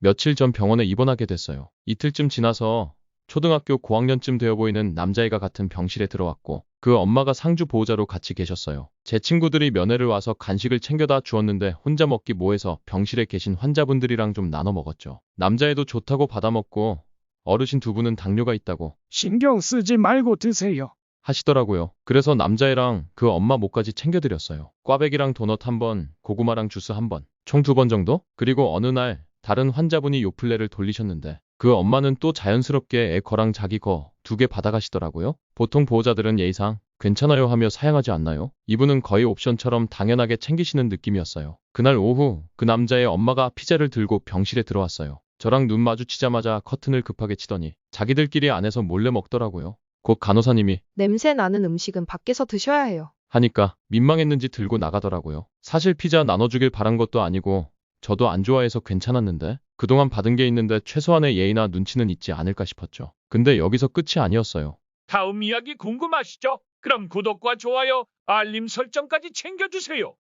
며칠 전 병원에 입원하게 됐어요. 이틀쯤 지나서 초등학교 고학년쯤 되어 보이는 남자애가 같은 병실에 들어왔고 그 엄마가 상주 보호자로 같이 계셨어요. 제 친구들이 면회를 와서 간식을 챙겨다 주었는데 혼자 먹기 뭐해서 병실에 계신 환자분들이랑 좀 나눠 먹었죠. 남자애도 좋다고 받아 먹고 어르신 두 분은 당뇨가 있다고 신경 쓰지 말고 드세요. 하시더라고요. 그래서 남자애랑 그 엄마 목까지 챙겨드렸어요. 꽈배기랑 도넛 한 번, 고구마랑 주스 한 번, 총 두 번 정도? 그리고 어느 날 다른 환자분이 요플레를 돌리셨는데 그 엄마는 또 자연스럽게 애 거랑 자기 거 두 개 받아가시더라고요. 보통 보호자들은 예의상 괜찮아요 하며 사양하지 않나요? 이분은 거의 옵션처럼 당연하게 챙기시는 느낌이었어요. 그날 오후 그 남자의 엄마가 피자를 들고 병실에 들어왔어요. 저랑 눈 마주치자마자 커튼을 급하게 치더니 자기들끼리 안에서 몰래 먹더라고요. 곧 간호사님이 냄새 나는 음식은 밖에서 드셔야 해요. 하니까 민망했는지 들고 나가더라고요. 사실 피자 나눠주길 바란 것도 아니고 저도 안 좋아해서 괜찮았는데 그동안 받은 게 있는데 최소한의 예의나 눈치는 있지 않을까 싶었죠. 근데 여기서 끝이 아니었어요. 다음 이야기 궁금하시죠? 그럼 구독과 좋아요, 알림 설정까지 챙겨주세요.